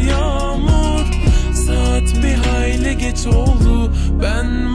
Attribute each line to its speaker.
Speaker 1: Yağmur. Saat bir hayli geç oldu. Ben